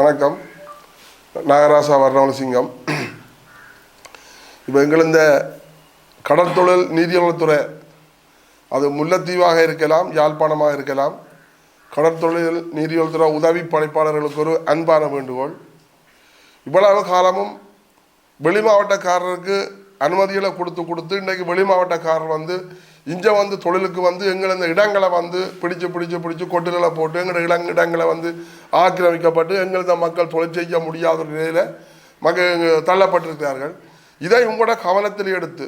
வணக்கம். நாகராசா வர்ணவனசிங்கம் இப்போ எங்கள் இந்த கடற்தொழில் நீதியவளத்துறை அது முல்லைத்தீவாக இருக்கலாம் யாழ்ப்பாணமாக இருக்கலாம். கடற்தொழில் நீதியவளத்துறை உதவி பணிப்பாளர்களுக்கு ஒரு அன்பான வேண்டுகோள். இவ்வளவு காலமும் வெளி மாவட்டக்காரருக்கு அனுமதிகளை கொடுத்து கொடுத்து இன்றைக்கு வெளி மாவட்டக்காரர் வந்து இங்கே வந்து தொழிலுக்கு வந்து எங்களை இந்த இடங்களை வந்து பிடிச்சு பிடிச்சு பிடிச்சு கொட்டுகளை போட்டு எங்களோட இடம் இடங்களை வந்து ஆக்கிரமிக்கப்பட்டு எங்களது மக்கள் தொழில் செய்ய முடியாத ஒரு நிலையில் மக்கள் தள்ளப்பட்டிருக்கிறார்கள். இதை உங்களோட கவனத்தில் எடுத்து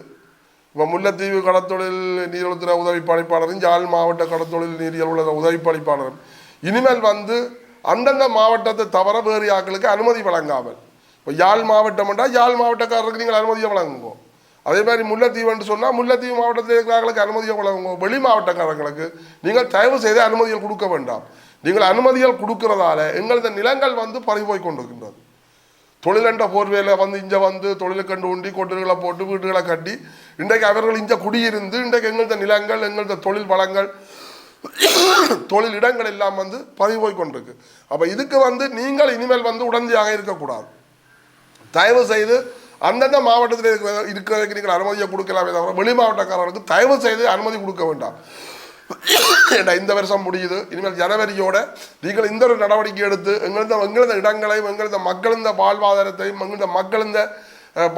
இப்போ முல்லைத்தீவு கடத்தொழில் நீர்வளத்துறை உதவி பணிப்பாளரும் யாழ் மாவட்ட கடத்தொழில் நீரியல் உதவி பணிப்பாளரும் இனிமேல் வந்து அந்தந்த மாவட்டத்தை தவிர வேறு ஆக்களுக்கு அனுமதி வழங்காமல் இப்போ யாழ் மாவட்டம் என்றால் யாழ் மாவட்டக்காரருக்கு நீங்கள் அனுமதியை வழங்குவோம் அதே மாதிரி முல்லைத்தீவுன்னு சொன்னால் முல்லைத்தீவு மாவட்டத்தில் இருக்கிறவங்களுக்கு அனுமதியை வழங்குங்க வெளி மாவட்டக்காரங்களுக்கு. நீங்கள் தயவு செய்து அனுமதிகள் கொடுக்க வேண்டாம். நீங்கள் அனுமதிகள் கொடுக்கறதால எங்களது நிலங்கள் வந்து பறிபோய் கொண்டிருக்கின்றது. தொழிலண்ட போர்வையில் வந்து இங்கே வந்து தொழிலை கண்டு உண்டி கொட்டுகளை போட்டு வீடுகளை கட்டி இன்றைக்கு அவர்கள் இங்கே குடியிருந்து இன்றைக்கு எங்களது நிலங்கள் எங்களது தொழில் வளங்கள் தொழில் இடங்கள் எல்லாம் வந்து பறிபோய் கொண்டிருக்கு. அப்போ இதுக்கு வந்து நீங்கள் இனிமேல் வந்து உடந்தையாக இருக்கக்கூடாது. தயவு செய்து அந்தந்த மாவட்டத்தில் இருக்க இருக்கிறதுக்கு நீங்கள் அனுமதியை கொடுக்கலாமே தவிர வெளி மாவட்டக்காரர்களுக்கு தயவு செய்து அனுமதி கொடுக்க வேண்டாம். ஏண்டா இந்த வருஷம் முடியுது. இனிமேல் ஜனவரியோட நீங்கள் இந்த ஒரு நடவடிக்கை எடுத்து எங்களது எங்களது இடங்களையும் எங்களது மக்களிந்த வாழ்வாதாரத்தையும் எங்களது மக்களிந்த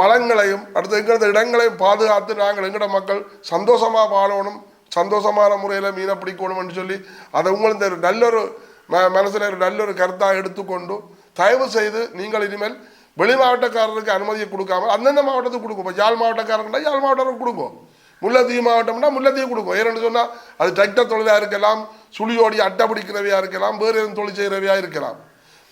பலங்களையும் அடுத்து எங்களது இடங்களையும் பாதுகாத்து நாங்கள் எங்களோட மக்கள் சந்தோஷமாக வாழணும் சந்தோஷமான முறையில் மீனை பிடிக்கணும்னு சொல்லி அதை உங்களது நல்லொரு மனசில் ஒரு நல்ல கருத்தாக எடுத்துக்கொண்டு தயவு செய்து நீங்கள் இனிமேல் வெளி மாவட்டக்காரருக்கு அனுமதியை கொடுக்காம அந்தந்த மாவட்டத்துக்கு கொடுக்கும். இப்போ யாழ் மாவட்டக்காரங்கன்னா யாழ் மாவட்டத்துக்கு கொடுக்கும். முல்லைத்தீவு மாவட்டம்னா முல்லைத்தீவு கொடுக்கும். ஏன்னு சொன்னால் அது டிராக்டர் தொழிலாக இருக்கலாம் சுழியோடி அட்டை பிடிக்கிறவையாக இருக்கலாம் வேறு எதுவும் தொழில் செய்கிறவையாக இருக்கலாம்.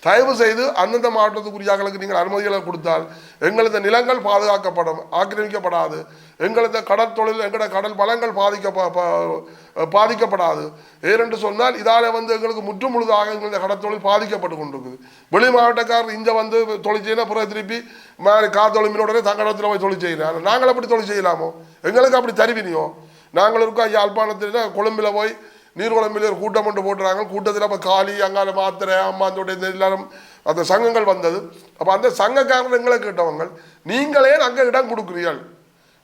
தயவு செய்து அந்தந்த மாவட்டத்துக்குரியாக்களுக்கு நீங்கள் அனுமதிகளை கொடுத்தால் எங்களது நிலங்கள் பாதுகாக்கப்படும் ஆக்கிரமிக்கப்படாது. எங்களது கடல் தொழில் எங்களோட கடல் வளங்கள் பாதிக்க ப- பாதிக்கப்படாது. ஏனென்று சொன்னால் இதால் வந்து எங்களுக்கு முற்று முழுதாக எங்களது கடற்தொழில் பாதிக்கப்பட்டு கொண்டிருக்குது. வெளி மாவட்டக்காரர் இங்கே வந்து தொழில் செய்யணும் பிறகு திருப்பி காத்தொழில் மீனோடனே தங்கடத்தில் போய் தொழில் செய்யணும் நாங்கள் அப்படி தொழில் செய்யலாமோ? எங்களுக்கு அப்படி தருவினியோ? நாங்கள் இருக்கோம் யாழ்ப்பாணத்தில் கொழும்பில் போய் நீர்குழம்பில் கூட்டம் ஒன்று போட்டுறாங்க. கூட்டத்தில் அப்போ காளி அங்கால மாத்திரை அம்மாந்தோட இந்த எல்லாரும் அந்த சங்கங்கள் வந்தது. அப்போ அந்த சங்கக்காரர் எங்களை கேட்டவங்க நீங்களே அங்கே இடம் கொடுக்குறீர்கள்.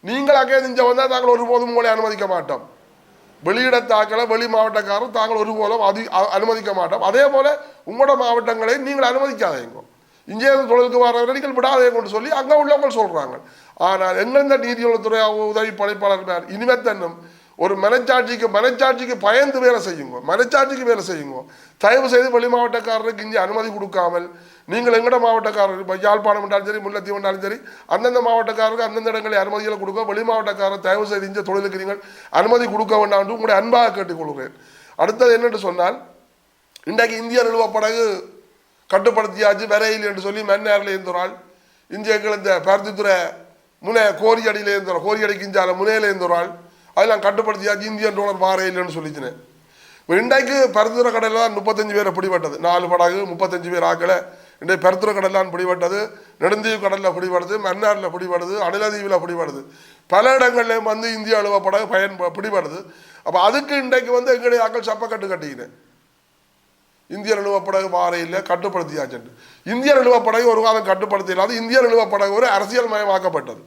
நீங்கள் அங்கே நெஞ்ச வந்தால் நாங்கள் ஒருபோதும் உங்களை அனுமதிக்க மாட்டோம். வெளியிடத்தாக்களை வெளி மாவட்டக்காரர் தாங்கள் ஒருபோதும் அதி அனுமதிக்க மாட்டோம். அதே போல் உங்களோட மாவட்டங்களை நீங்கள் அனுமதிக்காதீங்க. இங்கே தொழிலுக்கு வரவரை நீங்கள் விடாதேங்கன்னு கொண்டு சொல்லி அங்கே உள்ளவங்க சொல்கிறாங்க ஆனால் எங்கெந்த நீதியுளத்துறை உதவி பணிப்பாளர் இனிமேல் தன்னும் ஒரு மனச்சாட்சிக்கு மனச்சாட்சிக்கு பயந்து வேலை செய்யுங்க. மனச்சாட்சிக்கு வேலை செய்யுங்க. தயவு செய்து வெளி மாவட்டக்காரருக்கு இங்கே அனுமதி கொடுக்காமல் நீங்கள் எங்கட மாவட்டக்காரர் இப்போ யாழ்ப்பாணம் என்றாலும் சரி முல்லைத்தீவு என்றாலும் சரி அந்தந்த மாவட்டக்காரருக்கு அந்தந்த இடங்களை அனுமதிகளை கொடுக்க வெளி மாவட்டக்காரர் தயவு செய்து இந்த தொழிலுக்கு நீங்கள் அனுமதி கொடுக்க வேண்டாம் என்று உங்களுடைய அன்பாக கேட்டுக்கொள்கிறேன். அடுத்தது என்னென்று சொன்னால் இன்றைக்கு இந்திய நிறுவப்படகு கட்டுப்படுத்தியாச்சு விரையில் என்று சொல்லி மன்னேரில் இருந்தோரால் இந்தியர்கள் இந்த பருத்தித்துறை முனை கோரியடியில் இருந்தோம் கோரியடிக்கு இஞ்சால முனையில் இருந்தோரால் அதெல்லாம் கட்டுப்படுத்தியாச்சு இந்தியன் டோலர் இல்லைன்னு சொல்லிச்சுனேன். இப்போ இன்றைக்கு பருத்துறை கடலில் தான் முப்பத்தஞ்சு பேரை பிடிபட்டது. நாலு படகு முப்பத்தஞ்சு பேர் ஆக்கலை இன்றைக்கு பருத்துறை கடலான் பிடிபட்டது. நெடுந்தீவு கடலில் பிடிபடுது மன்னாரில் பிடிபடுது அணிலதீவில் பிடிபடுது. பல இடங்கள்லேயும் வந்து இந்திய அலுவ படகு பயன் பிடிபடுது. அப்போ அதுக்கு இன்றைக்கு வந்து எங்களுடைய ஆக்கள் சப்பக்கட்டு கட்டிக்கினேன் இந்திய நிலுவப்படகு பாறையில் கட்டுப்படுத்தியாச்சு இந்திய நிலுவப்படகு ஒரு காலம் கட்டுப்படுத்த இல்லாத இந்திய நிலுவப்படகு ஒரு அரசியல் மயமாக்கப்பட்டது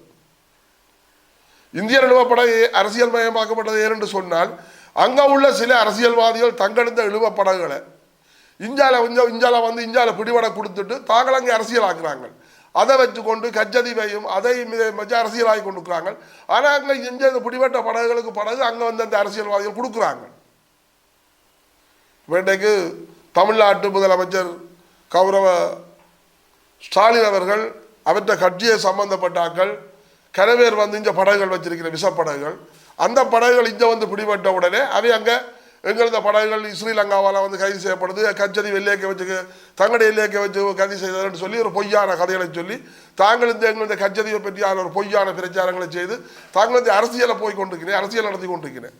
இந்திய நிலுவப்படகு அரசியல் மயமாக்கப்பட்டது ஏனென்று சொன்னால் அங்கே உள்ள சில அரசியல்வாதிகள் தங்கெடுத்த இழுவப்படகுகளை இஞ்சால கொஞ்சம் இஞ்சால வந்து இஞ்சால பிடிபட கொடுத்துட்டு தாங்கள் அங்கே அரசியலாக்குறாங்க. அதை வச்சுக்கொண்டு கச்சதீவையும் அதையும் இதையும் வச்சு அரசியலாகி கொண்டுக்கிறாங்க ஆனால் அங்கே இஞ்ச இந்த பிடிபட்ட படகுகளுக்கு படகு அங்கே வந்து அந்த அரசியல்வாதிகள் கொடுக்குறாங்க. இன்றைக்கு தமிழ்நாட்டு முதலமைச்சர் கௌரவ ஸ்டாலின் அவர்கள் அவற்றை கட்சியை சம்பந்தப்பட்டாக்கள் கரவேர் வந்து இங்கே படகுகள் வச்சிருக்கிற விசப்படகுகள் அந்த படகுகள் இங்கே வந்து பிடிபட்ட உடனே அவை அங்கே எங்களது படகுகள் ஸ்ரீலங்காவால் வந்து கைது செய்யப்படுது. கச்சதி வெள்ளையக்க வச்சு தங்கடி எல்லையக்க வச்சு கைது செய்ததுன்னு சொல்லி ஒரு பொய்யான கதைகளை சொல்லி தாங்கள் இந்த எங்களது கச்சதியை பற்றியான ஒரு பொய்யான பிரச்சாரங்களை செய்து தாங்கள் இந்த அரசியலை போய் கொண்டிருக்கிறேன் அரசியல் நடத்தி கொண்டிருக்கிறேன்.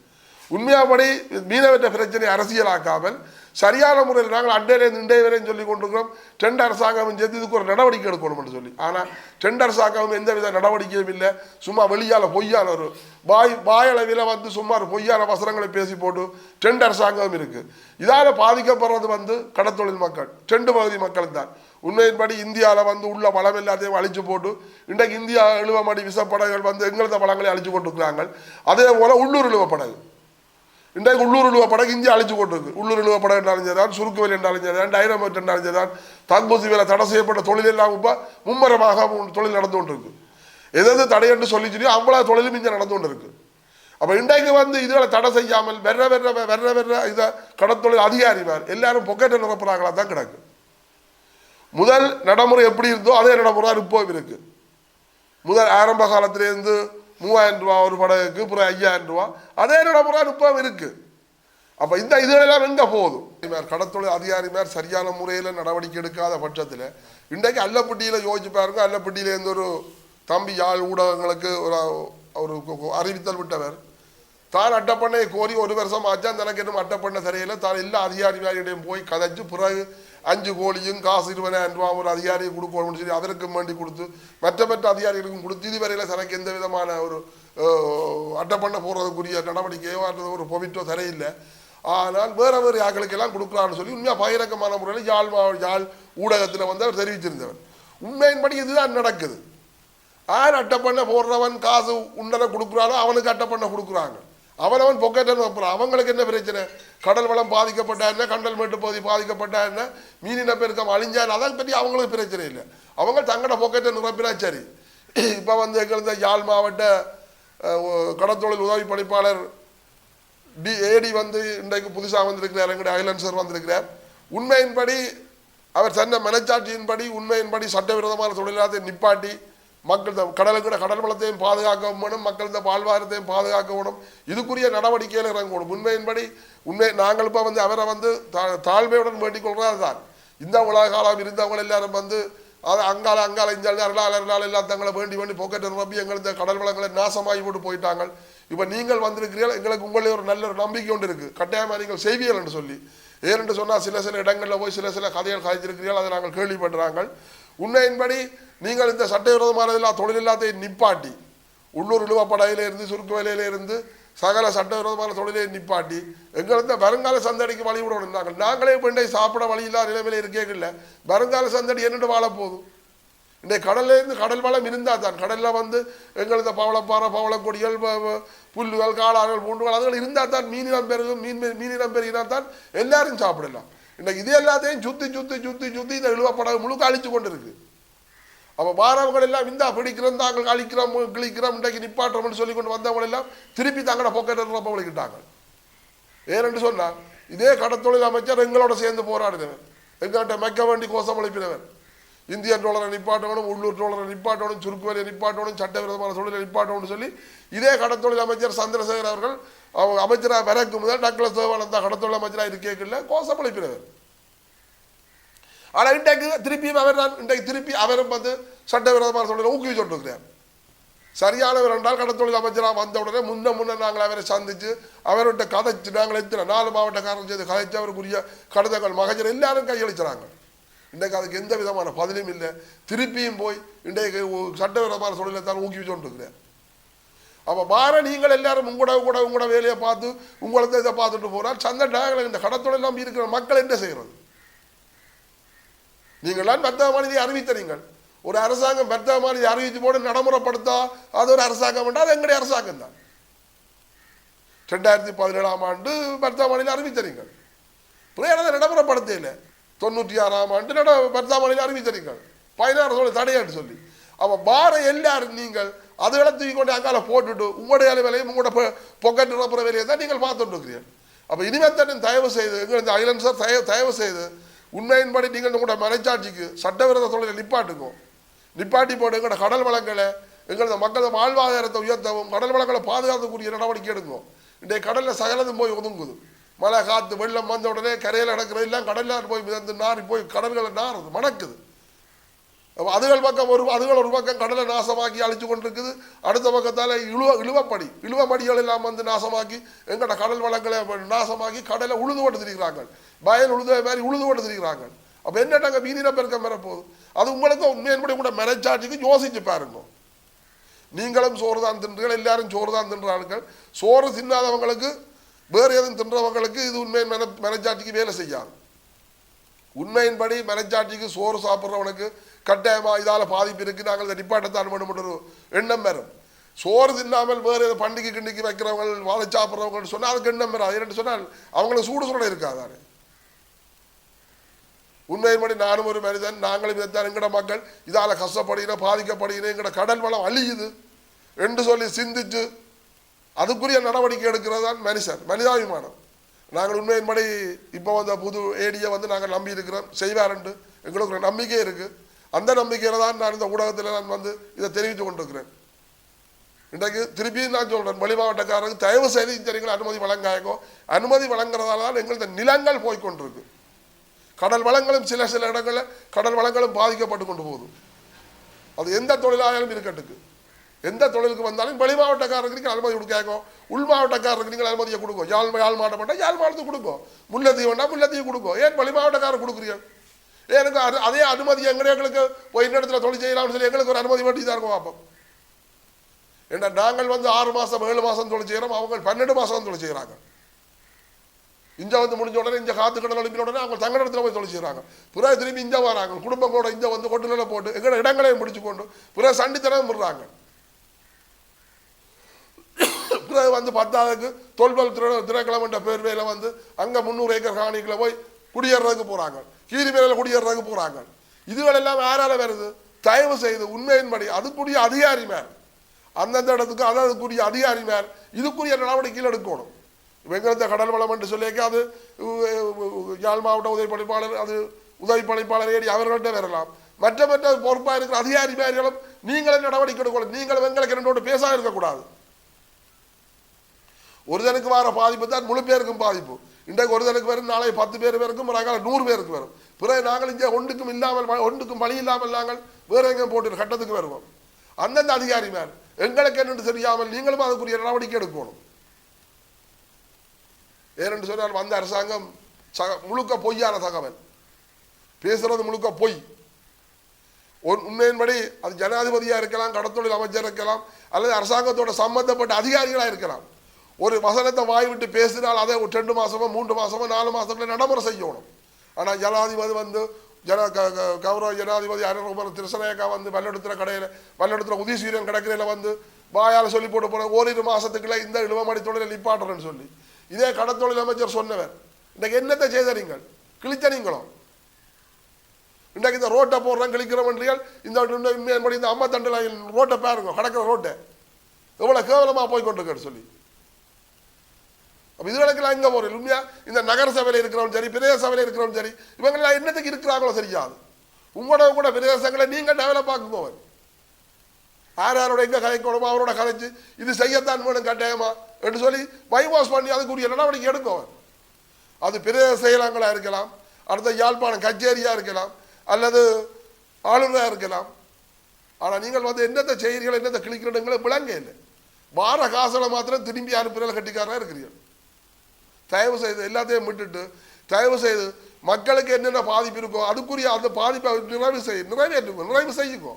உண்மையாபடி மீனவற்ற பிரச்சனை அரசியலாக்காமல் சரியான முறையில் நாங்கள் அண்டையிலேருந்து இண்டைய வரையும் சொல்லி கொண்டிருக்கிறோம். டெண்ட் அரசாங்கம் சேர்த்து இதுக்கு ஒரு நடவடிக்கை எடுக்கணும்னு சொல்லி. ஆனால் டெண்ட் எந்த எந்தவித நடவடிக்கையும் இல்லை. சும்மா வெளியால் பொய்யான ஒரு வாய் வாயளவில் வந்து சும்மா ஒரு பொய்யான வசனங்களை பேசி போட்டு டெண்ட் அரசாங்கம் இருக்குது இதால் பாதிக்கப்படுறது வந்து கடத்தொழில் மக்கள். டெண்டு பகுதி மக்கள் தான். உண்மையின்படி இந்தியாவில் வந்து உள்ள வளம் எல்லாத்தையும் அழிச்சு போட்டு இன்றைக்கு இந்தியா இழுவமடி விசப்படகுகள் வந்து எங்களது வளங்களை அழிச்சு கொண்டிருக்கிறாங்க. அதே போல் உள்ளூர் இழுவப்படகு இன்றைக்கு உள்ளூர் இழுவ படகு இஞ்சி அழிச்சு கொண்டிருக்கு உள்ளூர் இழுவ படகு என்று அழிஞ்சதான் சுருக்கு வேலை என்று அழிஞ்சதான் டைனமேட் என்று அழிஞ்சதான் தன்பூசி வேலை தடை செய்யப்பட்ட தொழில் எல்லாம் இப்போ மும்மரமாக தொழில் நடந்து கொண்டிருக்கு. எதாவது தடை என்று சொல்லி சொல்லி அவ்வளோ தொழிலும் இங்கே நடந்து கொண்டிருக்கு. அப்போ இன்றைக்கு வந்து இதுகளை தடை செய்யாமல் வெற வெற வெற வெற இதை கடத்தொழில் அதிகாரிவார் எல்லாரும் பொக்கெட்டை நிரப்புறாங்களா தான் கிடக்கு. முதல் நடைமுறை எப்படி இருந்தோ அதே நடைமுறை தான் இப்போ இருக்கு. முதல் ஆரம்ப காலத்திலேருந்து மூவாயிரம் ரூபா ஒரு படகுக்கு அப்புறம் ஐயாயிரம் ரூபா. அதே நடைமுறை இப்போ இருக்கு. அப்போ இந்த இதுகளெல்லாம் எங்கே போதும். கடத்தொழில் அதிகாரிமார் சரியான முறையில் நடவடிக்கை எடுக்காத பட்சத்தில் இன்றைக்கு அல்லப்பட்டியில் யோசிச்சு பாருங்க அல்லப்பட்டியிலேருந்து ஒரு தம்பி யாழ் ஊடகங்களுக்கு ஒரு ஒரு அறிவித்தல் விட்டவர் தான் அட்டப்பண்ணை கோரி ஒரு வருஷம் ஆச்சா தனக்கு இன்னும் அட்டப்பண்ண சரியில்லை தான் எல்லா அதிகாரிகளிடையும் போய் கதைச்சு பிறகு அஞ்சு கோழியும் காசு இருபதாயிரம் ரூபா ஒரு அதிகாரியை கொடுக்கணும்னு சொல்லி அதற்கும் வேண்டி கொடுத்து மற்ற மற்ற அதிகாரிகளுக்கும் கொடுத்து இதுவரையில் தனக்கு எந்த விதமான ஒரு அட்டப்பண்ணை போடுறதுக்குரிய நடவடிக்கையோ அல்லது ஒரு பொவிட்டோ சரியில்லை ஆனால் வேற வேறு யாக்களுக்கெல்லாம் கொடுக்குறான்னு சொல்லி உண்மையாக பகிரங்கமான முறையில் யாழ் யாழ் ஊடகத்தில் வந்து அவர் தெரிவிச்சிருந்தவர் உண்மையின்படி இதுதான் நடக்குது. யார் அட்டப்பண்ணை போடுறவன் காசு உண்டனை கொடுக்குறானோ அவனுக்கு அட்டப்பண்ணை கொடுக்குறாங்க. அவனவன் பொக்கெட்டை வைப்பான் அவங்களுக்கு என்ன பிரச்சனை? கடல் வளம் பாதிக்கப்பட்டா என்ன? கண்டல் மேட்டு பகுதி பாதிக்கப்பட்டா என்ன? மீனின பெருக்கம் அழிஞ்சா அதான் பற்றி அவங்களுக்கு பிரச்சனை இல்லை. அவங்க தங்கட பொக்கெட்டை நிரப்பினா சரி. இப்போ வந்து எங்களுக்கு யாழ் மாவட்ட கடத்தொழில் உதவி பணிப்பாளர் டி ஏடி வந்து இன்றைக்கு புதுசாக வந்திருக்கிறார். எங்களுடைய ஐலன்சர் வந்திருக்கிறார். உண்மையின்படி அவர் சொன்ன மனச்சாட்சியின்படி உண்மையின்படி சட்டவிரோதமான தொழிலாளத்தை நிப்பாட்டி மக்கள் த- கடலுக்கு கடல் வளத்தையும் பாதுகாக்க வேணும் மக்கள் இந்த வாழ்வாதாரத்தையும் பாதுகாக்க வேணும் இதுக்குரிய நடவடிக்கையில் இறங்கணும். உண்மையின்படி உண்மை நாங்கள் இப்போ வந்து அவரை வந்து தா- தாழ்மையுடன் வேண்டிக் கொள்றது தான் இந்த உலக காலம் இருந்தவங்க எல்லாரும் வந்து அது அங்கால அங்கால இந்த அருளால் அருளால் எல்லாம் தங்களை வேண்டி வேண்டி போக்கெட்டு நம்பி எங்கள் இந்த கடல் வளங்களை நாசமாகி போட்டு போயிட்டாங்க. இப்போ நீங்கள் வந்திருக்கிறீர்கள் எங்களுக்கு உங்களே ஒரு நல்ல ஒரு நம்பிக்கை ஒன்று இருக்குது கட்டாயமாக நீங்கள் செய்வீர்கள் என்று சொல்லி. ஏனென்று சொன்னால் சில சில இடங்களில் போய் சில சில கதைகள் கதைச்சிருக்கிறீர்கள் அதை நாங்கள் கேள்விப்படுறாங்க உண்மையின்படி நீங்கள் இந்த சட்டவிரோதமான எல்லா தொழில் எல்லாத்தையும் நிப்பாட்டி. உள்ளூர் இழுவப்படையில இருந்து சுருக்கு வேலையில இருந்து சகல சட்டவிரோதமான தொழிலை நிப்பாட்டி. எங்களுக்கு வருங்கால சந்தடிக்கு வழி விடணும் நாங்கள் நாங்களே பெண்டை சாப்பிட வழி இல்லாத நிலைமையில இருக்கே இல்லை. வருங்கால சந்தடி என்னென்று வாழ போதும் இன்றைக்கு கடல்லேருந்து கடல் வளம் இருந்தால் தான். கடலில் வந்து எங்களது பவளப்பாறை பவளக்கொடிகள் புல்லுகள் காளான்கள் பூண்டுகள் அதுகள் இருந்தால் தான் மீனினம் பெருகும். மீன் பெரு- மீனினம் பெருகினால் தான் எல்லாரும் சாப்பிடலாம். இன்னைக்கு இது எல்லாத்தையும் சுற்றி சுற்றி சுற்றி சுற்றி இந்த இழுவப்படகு முழுக்க அழிச்சு கொண்டு இருக்கு அப்போ வாரவங்கள் எல்லாம் இந்தா பிடிக்கிறோம் தாங்கள் அழிக்கிறோம் கிழிக்கிறோம் இன்றைக்கு நிப்பாட்டுறோம்னு சொல்லி கொண்டு வந்தவங்க எல்லாம் திருப்பி தங்களோட பொக்கெட்டை ரொம்ப வலிக்கிட்டாங்க ஏனென்று சொன்னால் இதே கடத்தொழில் அமைச்சர் எங்களோட சேர்ந்து போராடினவர். எங்கள்கிட்ட மெக்க வேண்டி கோஷம் அளிப்பினவர். இந்தியன் டோலரை நிப்பாட்டணும் உள்ளூர் டோலரை நிப்பாட்டணும் சுருக்கு வேலையை நிப்பாட்டணும் சட்டவிரோதமான தொழிலை நிப்பாட்டணும்னு சொல்லி இதே கடத்தொழில் அமைச்சர் சந்திரசேகர் அவர்கள் அவங்க அமைச்சராக வரக்கு முதல் டக்ளஸ் தேவானந்தா கடத்தொழில் அமைச்சராக இருக்கேக்கில்ல கோஷம் அளிப்பினவர் ஆனால் இன்றைக்கு திருப்பியும் அவர் நான் இன்றைக்கு திருப்பி அவரும் வந்து சட்டவிரோதமான தொழிலை ஊக்குவி கொண்டிருக்கிறார். சரியானவர் என்றால் கடத்தொழில் அமைச்சராக வந்த உடனே முன்ன முன்ன நாங்கள் அவரை சந்திச்சு அவர்கிட்ட கதைச்சு நாங்கள் எத்தனை நாலு மாவட்டக்காரன் செய்து கதைச்சு அவருக்குரிய கடத்தங்கள் மகஜர் எல்லாரும் கையளிச்சுறாங்க இன்றைக்கு அதுக்கு எந்த விதமான பதிலும் இல்லை. திருப்பியும் போய் இன்றைக்கு சட்டவிரோதமான தொழிலை தான் ஊக்குவிச்சு கொண்டிருக்கிறேன் அப்போ வார நீங்கள் எல்லாரும் உங்களோட கூட உங்களோட வேலையை பார்த்து உங்களுக்கு இதை பார்த்துட்டு போகிறால் சந்த நாங்கள் இந்த கடத்தொழில் நம்பி இருக்கிற மக்கள் என்ன செய்கிறது நீங்களாம் வர்த்தக மாநிலம் அறிவித்தறீங்கள் ஒரு அரசாங்கம் வர்த்தக மாநிலம் அறிவித்து போட்டு நடைமுறைப்படுத்தா அது ஒரு அரசாங்கம் என்றால் அது எங்களுடைய அரசாங்கம் தான். ரெண்டாயிரத்தி பதினேழாம் ஆண்டு வர்த்தக மாநிலம் அறிவித்த நீங்கள். பிறகு இல்லை. தொண்ணூற்றி ஆறாம் ஆண்டு நட வர்த்தக மாநில பதினாறு சொல்லி தடையாட்டு சொல்லி. அப்போ பார எல்லாரும் நீங்கள் அதுகளை தூக்கி கொண்டு அங்கால போட்டுட்டு உங்களுடைய வேலையும் உங்களோட பொக்கெட் நிரப்புற வேலையை தான் நீங்கள் பார்த்துட்டு இருக்கிறீர்கள். அப்போ இனிமேல் தானே தயவு செய்து எங்கள் இந்த ஐலன் சார் தயவு தயவு செய்து உண்மையின்படி நீங்கள் உங்களோட மறைச்சாட்சிக்கு சட்டவிரோத தொழிலை நிப்பாட்டுக்கும் நிப்பாட்டி போட்டு எங்களோட கடல் வளங்களை எங்களது மக்கள் வாழ்வாதாரத்தை உயர்த்தவும் கடல் வளங்களை பாதுகாக்கக்கூடிய நடவடிக்கை எடுக்கும் இன்றைய கடலில் சகலதும் போய் ஒதுங்குது. மழை காற்று வெள்ளம் வந்த உடனே கரையில் நடக்கிறது எல்லாம் கடலில் போய் மிதந்து நாறி போய் கடல்களை நாறுது மணக்குது. அதுகள் பக்கம் ஒரு அதுகள் ஒரு பக்கம் கடலை நாசமாக்கி அழிச்சு கொண்டிருக்குது. அடுத்த பக்கத்தால் இழுவ இழுவப்படி இழுவப்படிகள் எல்லாம் வந்து நாசமாக்கி எங்கட கடல் வளங்களை நாசமாக்கி கடலை உழுது கொண்டு திரிகிறாங்க வயல் உழுத மாதிரி உழுது கொண்டு திரிகிறாங்க அப்போ என்னட்டாங்க வீதியில பெருக்கம் பெறப்போகுது அது உங்களுக்கு உண்மையின்படி கூட மெனச்சாட்சிக்கு யோசிச்சு பாருங்க. நீங்களும் சோறு தான் தின்றீர்கள் எல்லாரும் சோறு தான் தின்றார்கள். சோறு தின்னாதவங்களுக்கு வேறு எதுவும் தின்றவங்களுக்கு இது உண்மையின் மென மெனச்சாட்சிக்கு வேலை செய்யாது. உண்மையின்படி மனச்சாட்சிக்கு சோறு சாப்பிட்றவனுக்கு கட்டாயமா இதால பாதிப்பு இருக்கு. நாங்கள் இதை நிப்பாட்டத்தான் வேண்டும் ஒரு எண்ணம் வரும். சோறு தின்னாமல் வேறு ஏதோ பண்டிகை கிண்டிக்கு வைக்கிறவங்க வாழை சாப்பிட்றவங்க சொன்னால் அதுக்கு எண்ணம் வரும். அது சொன்னால் அவங்களுக்கு சூடு சூட இருக்காதானே உண்மையின்படி நானும் ஒரு மனிதன் நாங்களும் இதைத்தான் எங்கட மக்கள் இதால கஷ்டப்படுகிற பாதிக்கப்படுகிறேன் எங்கட கடல் வளம் அழியுது என்று சொல்லி சிந்திச்சு அதுக்குரிய நடவடிக்கை எடுக்கிறது தான் மனுஷன் மனிதாபிமானம். நாங்கள் உண்மையின்படி இப்போ வந்த புது ஏடியை வந்து நாங்கள் நம்பி இருக்கிறோம் செய்வாருண்டு. எங்களுக்கு ஒரு நம்பிக்கை இருக்குது அந்த நம்பிக்கையில் தான் நான் இந்த ஊடகத்தில் நான் வந்து இதை தெரிவித்து கொண்டிருக்கிறேன். இன்றைக்கு திருப்பியும் நான் சொல்கிறேன் வெளி மாவட்டக்காரருக்கு தயவு செய்து இந்த அனுமதி வழங்காயக்கோ அனுமதி வழங்குறதால தான் எங்களது நிலங்கள் போய்கொண்டிருக்கு கடல் வளங்களும் சில சில இடங்களில் கடல் வளங்களும் பாதிக்கப்பட்டு கொண்டு போகுது. அது எந்த தொழிலாளும் இருக்கட்டுக்கு எந்த தொழிலுக்கு வந்தாலும் வெளி மாவட்டக்காரருக்கு நீங்கள் அனுமதி கொடுக்காங்க உள் மாவட்டக்காரருக்கு நீங்கள் அனுமதியை கொடுக்கும் யாழ் யாழ் மாவட்டம் யாழ் மாவட்டத்துக்கு கொடுக்கும் முல்லத்தீவு வேண்டாம் முல்லத்தீவு கொடுக்கும் ஏன் வெளி மாவட்டக்காரர் கொடுக்குறீங்க? எனக்கு அது அதே அனுமதி எங்கடைய எங்களுக்கு? போய் இந்த இடத்துல தொழில் செய்யலாம்னு சொல்லி எங்களுக்கு ஒரு அனுமதி வேண்டி தான் இருக்கும் பார்ப்போம் ஏன்னா நாங்கள் வந்து ஆறு மாதம் ஏழு மாதம் தொழில் செய்கிறோம் அவங்க பன்னெண்டு மாதம் தொழில் செய்கிறாங்க இங்க வந்து முடிஞ்ச உடனே இங்கே காத்து கடல் அனுப்பின உடனே அவங்க தங்க இடத்துல போய் தொழில் செய்கிறாங்க பிறகு திரும்பி இங்க வராங்க. குடும்பம் கூட இங்க வந்து கொட்டுல போட்டு எங்களோட இடங்களையும் முடிச்சு கொண்டு பிறகு சண்டித்தனம் விடுறாங்க. பிறகு வந்து பத்தாவதுக்கு தொல்பல் திரு பேர்வையில் வந்து அங்க முந்நூறு ஏக்கர் காணிக்கில் போய் குடியேறதுக்கு போறாங்க. கீரிமேல குடியேறதுக்கு போறாங்க. இதுகளெல்லாம் யாரால வருது? தயவு செய்து உண்மையின்படி அதுக்குரிய அதிகாரி மேல். அந்தந்த இடத்துக்கு அதற்குரிய அதிகாரி மேல் இதுக்குரிய நடவடிக்கைகள் எடுக்கணும். வெங்கலத்த கடல் வளம் என்று சொல்லியிருக்க அது யாழ் மாவட்ட உதவி பணிப்பாளர் அது உதவி பணிப்பாளர் ஏறி அவர்கள்ட்ட வரலாம். மற்ற மற்ற பொறுப்பாக இருக்கிற அதிகாரி மேர்களும் நீங்களே நடவடிக்கை எடுக்கணும். நீங்கள் எங்களுக்கு ரெண்டோடு பேசா இருக்கக்கூடாது. ஒருதனுக்கு வர பாதிப்பு தான் முழு பேருக்கும் பாதிப்பு. இன்றைக்கு ஒருதனுக்கு வரும் நாளை பத்து பேர் பேருக்கும் ஒரு காலம் நூறு பேருக்கு வரும். பிறகு நாங்கள் இங்கே ஒன்றுக்கும் இல்லாமல் ஒன்றுக்கும் வழி இல்லாமல் நாங்கள் வேற எங்கேயும் போட்டு கட்டத்துக்கு வருவோம். அந்தந்த அதிகாரி மேல். எங்களுக்கு என்னென்று தெரியாமல் நீங்களும் அதுக்குரிய நடவடிக்கை எடுக்கணும். ஏனென்று சொன்னால் வந்த அரசாங்கம் சக முழுக்க பொய்யான தகவல். பேசுறது முழுக்க பொய். உண்மையின்படி அது ஜனாதிபதியா இருக்கலாம் கடத்தொழில் அமைச்சர் இருக்கலாம் அல்லது அரசாங்கத்தோட சம்பந்தப்பட்ட அதிகாரிகளா இருக்கலாம். ஒரு வசனத்தை வாய் விட்டு பேசினால் அதை ஒரு ரெண்டு மாசமோ மூன்று மாசமோ நாலு மாசத்துல நடைமுறை செய்யணும். ஆனா ஜனாதிபதி வந்து ஜன க- க- கௌரவ ஜனாதிபதி அனுரகுமார் திருசநாயக்கா வந்து வல்லெடுத்துற கடையில் வல்லெடுத்துற உதயசூரியன் கடற்கரையில் வந்து வாயால் சொல்லி போட்டு போன ஓரிரு மாசத்துக்குள்ள இந்த இழுவமடி தொழிலை நிப்பாட்டுறேன்னு சொல்லி. இதே கடத்தொழில் அமைச்சர் சொன்னவர். இன்னைக்கு என்னத்தை செய்த நீங்கள் கிழித்த நீங்களும் இன்றைக்கு இந்த ரோட்டை போடுறோம் கிழிக்கிறவன்றிகள் இந்த உண்மையின்படி இந்த அம்மா தண்டில் ரோட்டை பாருங்க கடக்கிற ரோட்டை. எவ்வளோ கேவலமாக போய் கொண்டிருக்கேன்னு சொல்லி. அப்போ இது இதுகளுக்கெல்லாம் இங்கே போகிறோம் உண்மையாக இந்த நகர சபையில் இருக்கிறவன் சரி பிரதேச சபையில் இருக்கிறவன் சரி இவங்கெல்லாம் என்னத்துக்கு இருக்கிறாங்களோ சரியாது. உங்களோட கூட பிரதேசங்களை நீங்கள் டெவலப் ஆக்குங்கவன் யார் யாரோட எங்கே கலைக்கணுமோ அவரோட கலைச்சு இது செய்யத்தான் வேணும் கட்டாயமா என்று சொல்லி பைபாஸ் பண்ணி அதுக்குரிய நடவடிக்கை எடுக்கவன் அது பிரதேச செயலங்களாக இருக்கலாம் அடுத்த யாழ்ப்பாணம் கச்சேரியாக இருக்கலாம் அல்லது ஆளுநராக இருக்கலாம். ஆனால் நீங்கள் வந்து என்னத்தை செய்கிறீர்கள் என்னத்தை கிழிக்கிறீங்களோ விளங்க இல்லை. வார காசில் மாத்திரம் திரும்பி அனுப்புகிற கட்டிக்காரராக இருக்கிறீர்கள். தயவு செய்து எல்லாத்தையும் விட்டுட்டு தயவு செய்து மக்களுக்கு என்னென்ன பாதிப்பு இருக்கோ அதுக்குரிய அந்த பாதிப்பை நிறைவு செய் நிறைவேற்றுங்க நிறைவு செய்யுங்க.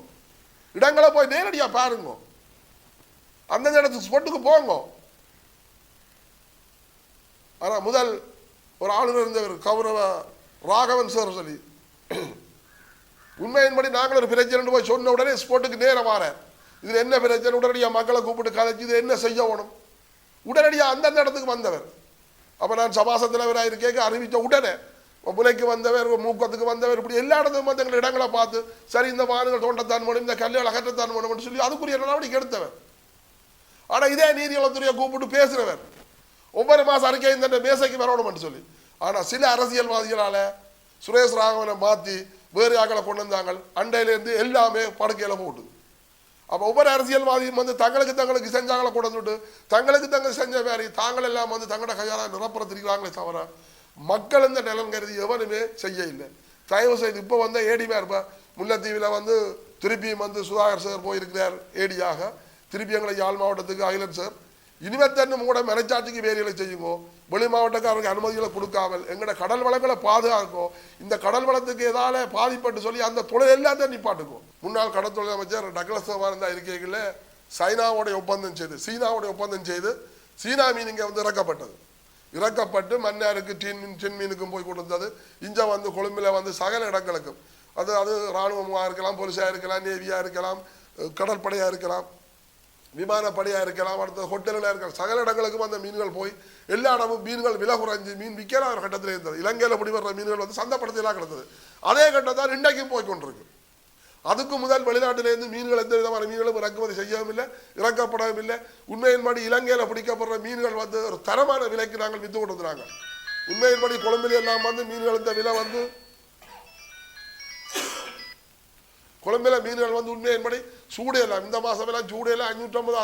இடங்களை போய் நேரடியாக பாருங்க. அந்தந்த இடத்துக்கு ஸ்பொட்டுக்கு போங்க. ஆனால் முதல் ஒரு ஆளுநர் இருந்தவர் கௌரவ ராகவன் சார் சொல்லி உண்மையின்படி நாங்கள் ஒரு பிரச்சனை போய் சொன்ன உடனே ஸ்போர்ட்டுக்கு நேரம் வர இதில் என்ன பிரச்சனை? உடனடியாக மக்களை கூப்பிட்டு கதைச்சு இது என்ன செய்யணும் உடனடியாக அந்தந்த இடத்துக்கு வந்தவர். அப்போ நான் சபாச தலைவராக இருக்கேக்க அறிவித்த உடனே முனைக்கு வந்தவர் மூக்கத்துக்கு வந்தவர் இப்படி எல்லா இடத்துக்கும் வந்து எங்கள் இடங்களை பார்த்து சரி இந்த மானுகள் தோண்டத்தான் வேணும் இந்த கல்யாணம் அகற்றத்தான் வேணும்னு சொல்லி அதுக்குரிய நடவடிக்கை எடுத்தவர். ஆனால் இதே நீதிவளத்துறையை கூப்பிட்டு பேசுகிறவர் ஒவ்வொரு மாதம் அறிக்கை இந்த மேசைக்கு வரணும்னு சொல்லி. ஆனால் சில அரசியல்வாதிகளால் சுரேஷ் ராகவனை மாற்றி வேறு ஆக்களை கொண்டு வந்தாங்க. அண்டையிலேருந்து எல்லாமே படுக்கையில் போட்டுது. அப்போ ஒவ்வொரு அரசியல்வாதியும் வந்து தங்களுக்கு தங்களுக்கு செஞ்சாங்கள கூட வந்துட்டு தங்களுக்கு தங்கள் செஞ்ச மாதிரி தாங்கள் எல்லாம் வந்து தங்களோட கையால் நிரப்புற திரிகிறாங்களே தவிர மக்கள் இந்த நிலம் கருதி எவனுமே செய்ய இல்லை தயவு செய்து இப்போ வந்து ஏடிமா இருப்பா முல்லைத்தீவில் வந்து திருப்பியும் வந்து சுதாகர் சார் போயிருக்கிறார் ஏடியாக திருப்பி எங்களை யாழ் மாவட்டத்துக்கு அகிலன் சார். இனிமேத்தன்னு கூட மனச்சாட்சிக்கு வேலைகளை செய்யுங்கோ. வெளி மாவட்டக்காரருக்கு அனுமதிகளை கொடுக்காமல் எங்களோட கடல் வளங்களை பாதுகாக்கும் இந்த கடல் வளத்துக்கு ஏதால பாதிப்பட்டு சொல்லி அந்த தொழில் எல்லாத்தையும் நிப்பாட்டுக்கும் முன்னாள் கடற்தொழில் அமைச்சர் டக்ளஸ் இருந்தா இருக்கைகளில் சைனாவுடைய ஒப்பந்தம் செய்து சீனாவுடைய ஒப்பந்தம் செய்து சீனா மீன் இங்கே வந்து இறக்கப்பட்டது. இறக்கப்பட்டு மன்னாருக்கு டீன் மீன் டென் மீனுக்கும் போய் கொடுத்தது இஞ்ச வந்து கொழும்பில் வந்து சகல இடங்களுக்கும். அது அது இராணுவமாக இருக்கலாம் போலீஸாக இருக்கலாம் நேவியாக இருக்கலாம் கடற்படையாக இருக்கலாம். விமானப்படையாக இருக்கலாம் அடுத்த ஹோட்டலில் இருக்கலாம் சகல இடங்களுக்கும் அந்த மீன்கள் போய் எல்லா இடமும் மீன்கள் விலை குறைஞ்சி மீன் விற்கலாம் ஒரு கட்டத்தில் இருந்தது. இலங்கையில் பிடிபடுற மீன்கள் வந்து சந்தைப்படுத்தலாம் கிடந்தது. அதே கட்டம் தான் இன்றைக்கும் போய் கொண்டிருக்கு. அதுக்கு முதல் வெளிநாட்டிலேருந்து மீன்கள் எந்த விதமான மீன்களும் இறக்குமதி செய்யவும் இல்லை இறக்கப்படவும் இல்லை. உண்மையின்படி இலங்கையில் பிடிக்கப்படுற மீன்கள் வந்து ஒரு தரமான விலைக்கு நாங்கள் விற்று கொடுக்குறாங்க உண்மையின்படி கொழும்பில் எல்லாம் வந்து மீன்கள் இந்த விலை வந்து குழம்புல மீன்கள் வந்து உண்மையின்படி என்படி எல்லாம் இந்த மாதம் எல்லாம் சூடு எல்லாம்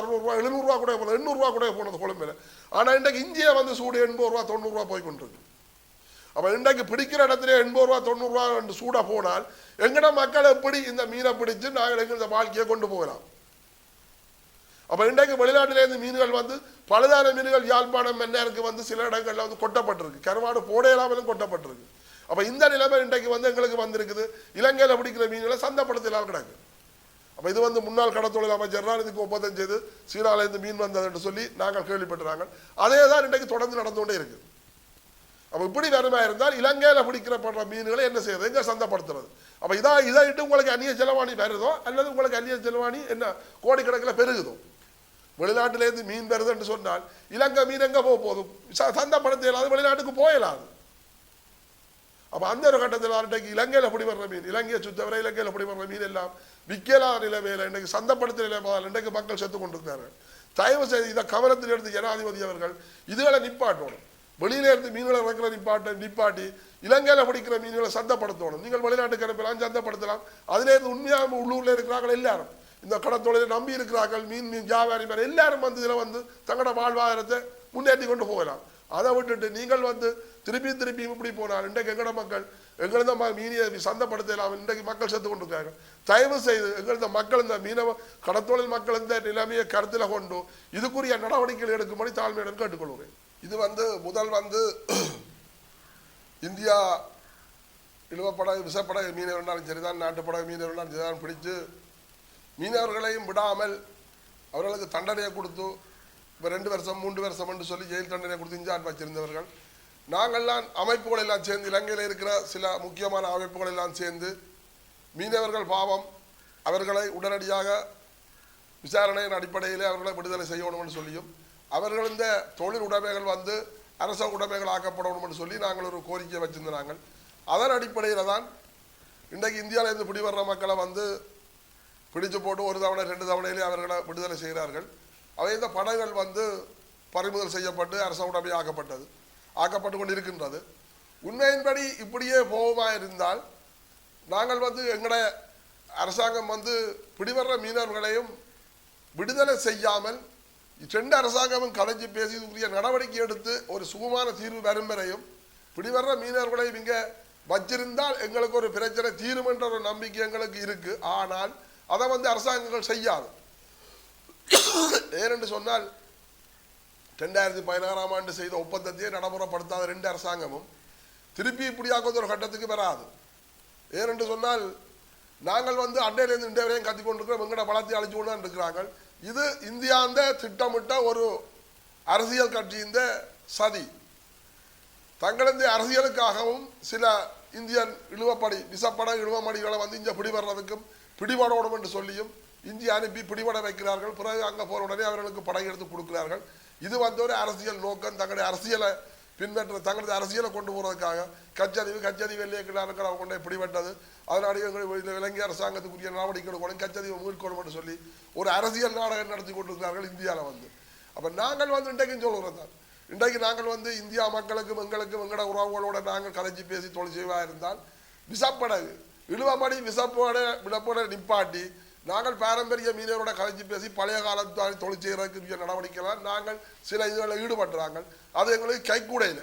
அறுநூறுவா எழுநூறுவா கூட போனது எண்ணூறுவா கூட போனது குழம்புல ஆனால் இன்றைக்கு இந்தியா வந்து சூடு எண்பது ரூபா தொண்ணூறுரூவா போய் கொண்டிருக்கு. அப்போ இன்றைக்கு பிடிக்கிற இடத்துல எண்பது ரூபா தொண்ணூறுரூவா ரெண்டு சூடாக போனால் எங்கட மக்கள் எப்படி இந்த மீனை பிடிச்சு நாங்கள் எங்கள் இந்த வாழ்க்கையை கொண்டு போகலாம்? அப்போ இன்றைக்கு வெளிநாட்டிலேருந்து மீன்கள் வந்து பலதான மீன்கள் யாழ்ப்பாணம் மன்னாருக்கு வந்து சில இடங்களில் வந்து கொட்டப்பட்டிருக்கு. கருவாடு போடையிலாமலும் கொட்டப்பட்டிருக்கு. அப்போ இந்த நிலைமை இன்றைக்கு வந்து எங்களுக்கு வந்திருக்குது. இலங்கையில் பிடிக்கிற மீன்களை சந்தப்படுத்தலாம் கிடக்கு. அப்போ இது வந்து முன்னாள் கடத்தொழில் அமைச்சர் தான் இதுக்கு ஒப்பந்தம் செய்து சீனாலேருந்து மீன் வந்தது என்று சொல்லி நாங்கள் கேள்விப்பட்டுறாங்க அதே தான் இன்றைக்கு தொடர்ந்து நடந்து கொண்டே இருக்கு. அப்போ இப்படி வருமா இருந்தால் இலங்கையில் பிடிக்கிறப்படுற மீன்களை என்ன செய்யறது? எங்க சந்தப்படுத்துறது. அப்போ இதா இதை இட்டு உங்களுக்கு அந்நிய செலவாணி வருதோ? அல்லது உங்களுக்கு அந்நிய செலவாணி என்ன கோடிக்கணக்கில் பெருகுதோ? வெளிநாட்டிலேருந்து மீன் வருதுன்னு சொன்னால் இலங்கை மீன் எங்கே போக போதும் ச- இயலாது வெளிநாட்டுக்கு போயிடலாது அப்போ அந்த ஒரு கட்டத்தில் இன்றைக்கு இலங்கையில் எப்படி வர்ற மீன் இலங்கையை சுத்தவரை இலங்கையில் எப்படி வர்ற மீன் எல்லாம் விற்கலாத நிலைமையில் இன்றைக்கு சந்தப்படுத்த நிலைமையால் இன்றைக்கு மக்கள் செத்து கொண்டிருக்கிறார்கள். தயவு செய்து இதை கவனத்தில் எடுத்து ஜனாதிபதி அவர்கள் இதுகளை நிப்பாட்டணும். வெளியில இருந்து மீன்களை இறக்குற நிப்பாட்ட நிப்பாட்டி இலங்கையில் பிடிக்கிற மீன்களை சந்தப்படுத்தணும். நீங்கள் வெளிநாட்டுக்கு அனுப்பலாம் சந்தைப்படுத்தலாம். அதிலேருந்து உண்மையாக உள்ளூரில் இருக்கிறார்கள் எல்லாரும். இந்த கடத்தொழிலை நம்பி இருக்கிறார்கள். மீன் மீன் வியாபாரி மேலே எல்லாரும் வந்து இதில் வந்து தங்களோட வாழ்வாதாரத்தை முன்னேற்றி கொண்டு போகலாம். அதை விட்டுட்டு நீங்கள் வந்து திருப்பி திருப்பி இப்படி போனால் இன்றைக்கு எங்கட மக்கள் எங்களது ம- மீனியை சந்தைப்படுத்தலாம் இன்றைக்கு மக்கள் செத்து கொண்டிருக்காங்க தயவு செய்து எங்களது மக்கள் இந்த மீனவ கடத்தொழில் மக்கள் இந்த நிலைமையை கருத்தில் கொண்டு இதுக்குரிய நடவடிக்கைகள் எடுக்கும்படி தாழ்மையிடம் கேட்டுக்கொள்கிறேன். இது வந்து முதல் வந்து இந்தியா இழுவப்படகு விசப்படகு மீனவர் இருந்தாலும் சரிதான் நாட்டுப்படகு மீனவர் இருந்தாலும் சரிதான் பிடிச்சு மீனவர்களையும் விடாமல் அவர்களுக்கு தண்டனையை கொடுத்து இப்போ ரெண்டு வருஷம் மூன்று வருஷம் என்று சொல்லி ஜெயில் தண்டனை கொடுத்து இஞ்சான் வச்சிருந்தவர்கள். நாங்கள்லாம் அமைப்புகள் எல்லாம் சேர்ந்து இலங்கையில் இருக்கிற சில முக்கியமான அமைப்புகள் எல்லாம் சேர்ந்து மீனவர்கள் பாவம் அவர்களை உடனடியாக விசாரணையின் அடிப்படையிலே அவர்களை விடுதலை செய்யணும்னு சொல்லியும் அவர்கள் இந்த தொழில் உடைமைகள் வந்து அரச உடைமைகள் ஆக்கப்படணும்னு சொல்லி நாங்கள் ஒரு கோரிக்கை வச்சிருந்தாங்க அதன் அடிப்படையில் தான் இன்றைக்கு இந்தியாவிலேருந்து பிடிவர்ற மக்களை வந்து பிடிச்சு போட்டு ஒரு தவணை ரெண்டு தவணையிலே அவர்களை விடுதலை செய்கிறார்கள். அவை இந்த படங்கள் வந்து பறிமுதல் செய்யப்பட்டு அரச உடமை ஆக்கப்பட்டது ஆக்கப்பட்டு கொண்டு இருக்கின்றது உண்மையின்படி இப்படியே போகுமா இருந்தால் நாங்கள் வந்து எங்களுடைய அரசாங்கம் வந்து பிடிவர்ற மீனவர்களையும் விடுதலை செய்யாமல் ரெண்டு அரசாங்கமும் கலைஞ்சு பேசி உரிய நடவடிக்கை எடுத்து ஒரு சுகமான தீர்வு வரும் வரையும் பிடிவர்ற மீனவர்களையும் இங்கே வச்சிருந்தால் எங்களுக்கு ஒரு பிரச்சனை தீரும் என்ற ஒரு நம்பிக்கை எங்களுக்கு இருக்குது ஆனால் அதை வந்து அரசாங்கங்கள் செய்யாது. ஏனென்று சொன்னால் ரெண்டாயிரத்தி பதினாறாம் ஆண்டு செய்த ஒப்பந்தத்தையே நடைமுறைப்படுத்தாத ரெண்டு அரசாங்கமும் திருப்பி இப்படியாக ஒரு கட்டத்துக்கு வராது. ஏனென்று சொன்னால் நாங்கள் வந்து அண்டையிலேருந்து இன்றைய வரையும் கத்தி கொண்டிருக்கிறோம் எங்கட பலத்தை அழிச்சு கொண்டு தான் இருக்கிறார்கள். இது இந்தியாந்த திட்டமிட்ட ஒரு அரசியல் கட்சியின் சதி. தங்களது அரசியலுக்காகவும் சில இந்தியன் இழுவப்படி விசப்பட இழுவமடிகளை வந்து இங்கே பிடிபடுறதுக்கும் பிடிபடணும் என்று சொல்லியும் இந்தியா அனுப்பி பிடிபட வைக்கிறார்கள். பிறகு அங்கே போன உடனே அவர்களுக்கு படை எடுத்து கொடுக்கிறார்கள். இது வந்து ஒரு அரசியல் நோக்கம் தங்களுடைய அரசியலை பின்பற்ற தங்களது அரசியலை கொண்டு போகிறதுக்காக கச்சதீவு கச்சதீவு வெள்ளைய கிடாருக்கிற கொண்டே பிடிபட்டது. அதனால இலங்கை அரசாங்கத்துக்குரிய நடவடிக்கை கொண்டு கச்சதீவை மீட்கணும் என்று சொல்லி ஒரு அரசியல் நாடகம் நடத்தி கொண்டிருக்கிறார்கள் இந்தியாவில் வந்து. அப்போ நாங்கள் வந்து இன்றைக்கும் சொல்கிறோம் தான் இன்றைக்கு நாங்கள் வந்து இந்தியா மக்களுக்கும் எங்களுக்கும் எங்களோட உறவுகளோட நாங்கள் கலைச்சி பேசி தொழில் செய்வாக இருந்தால் விசப்படகு இழுவமடி விசப்போட விடப்போட நிப்பாட்டி நாங்கள் பாரம்பரிய மீனவரோட கலைச்சி பேசி பழைய காலத்து தொழில் செய்கிறதுக்கு நடவடிக்கைலாம் நாங்கள் சில இதுகளில் ஈடுபட்டுறாங்க அது எங்களுக்கு கைக்கூடையில்.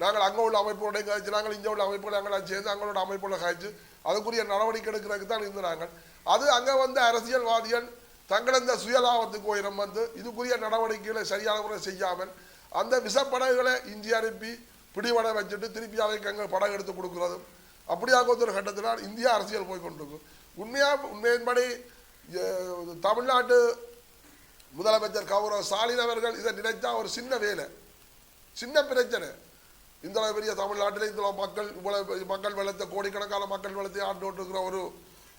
நாங்கள் அங்கே உள்ள அமைப்போட கழிச்சு நாங்கள் இங்கே உள்ள அமைப்போட நாங்கள் சேர்ந்து அங்களோட அமைப்போட கழிச்சு அதுக்குரிய நடவடிக்கை எடுக்கிறதுக்கு தான் இருந்தாங்க அது அங்கே வந்து அரசியல்வாதிகள் தங்கள் இந்த சுயலாபத்துக்கு உயரம் வந்து இதுக்குரிய நடவடிக்கைகளை சரியான முறை செய்யாமல் அந்த விசப்படகுகளை இந்திய அனுப்பி பிடிபட வச்சுட்டு திருப்பி அதைக்கு அங்கே படகு எடுத்து கொடுக்குறதும் அப்படியாக ஒரு கட்டத்தினால் இந்தியா அரசியல் போய் கொண்டிருக்கும். உண்மையாக உண்மையின்படி தமிழ்நாட்டு முதலமைச்சர் கௌரவ ஸ்டாலின் அவர்கள் இதை நினைத்தா ஒரு சின்ன வேலை. சின்ன பிரச்சனை. இந்த பெரிய தமிழ்நாட்டில் இந்த மக்கள் இவ்வளவு மக்கள் வெள்ளத்தை கோடிக்கணக்கான மக்கள் வெள்ளத்தை ஆண்டு ஒரு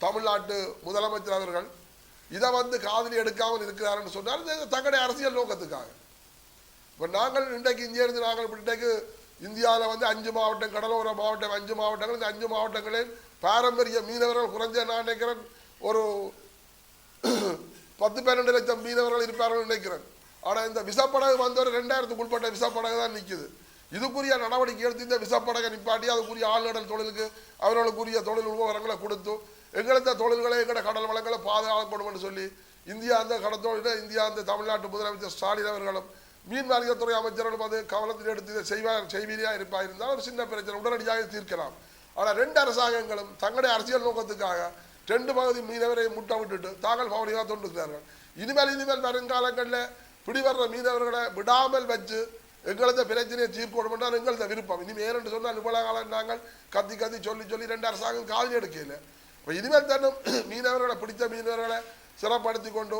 தமிழ்நாட்டு முதலமைச்சர் அவர்கள் இதை வந்து காதலி எடுக்காமல் இருக்கிறாருன்னு சொன்னால் தங்களுடைய அரசியல் நோக்கத்துக்காக. இப்போ நாங்கள் இன்றைக்கு இங்கே இருந்து நாங்கள் இன்றைக்கு இந்தியாவில் வந்து அஞ்சு மாவட்டம் கடலோர மாவட்டம் அஞ்சு மாவட்டங்கள். இந்த அஞ்சு மாவட்டங்களில் பாரம்பரிய மீனவர்கள் குறைஞ்ச நான் நினைக்கிறேன் ஒரு பத்து பன்னெண்டு லட்சம் மீனவர்கள் இருப்பார்கள் நினைக்கிறேன். ஆனால் இந்த விசப்படகு வந்து ஒரு ரெண்டாயிரத்துக்கு உட்பட்ட விசப்படகு தான் நிற்குது இதுக்குரிய நடவடிக்கை எடுத்து இந்த விசப்படகை நிப்பாட்டி அதுக்குரிய ஆழ்நடல் தொழிலுக்கு அவர்களுக்குரிய தொழில் உபகரங்களை கொடுத்து எங்களத்த தொழில்களை எங்களோட கடல் வளங்களை பாதுகாக்கப்படும் என்று சொல்லி இந்தியா அந்த கடத்தோடு இந்தியா அந்த தமிழ்நாட்டு முதலமைச்சர் ஸ்டாலின் அவர்களும் மீன் வாரியத்துறை அமைச்சர்களும் அது கவனத்தில் எடுத்து இதை செய்வார் செய்வீரியா இருப்பா இருந்தால் ஒரு சின்ன பிரச்சனை உடனடியாக தீர்க்கலாம். ஆனால் ரெண்டு அரசாங்கங்களும் தங்களுடைய அரசியல் நோக்கத்துக்காக ரெண்டு பகுதி மீனவரை முட்டை விட்டுட்டு தாங்கள் பவனியாக தொண்டுக்கிறார்கள் இனிமேல் இனிமேல் வருங்காலங்களில் பிடிவர்ற மீனவர்களை விடாமல் வச்சு எங்களது பிரச்சனையை தீர்க்கணும் என்றால் எங்களது விருப்பம். இனிமேல் என்று சொன்னால் இவ்வளவு காலம் நாங்கள் கத்தி கத்தி சொல்லி சொல்லி ரெண்டு அரசாங்கம் காலி எடுக்கல. இப்போ இனிமேல் தானும் மீனவர்களை பிடித்த மீனவர்களை சிறப்படுத்தி கொண்டு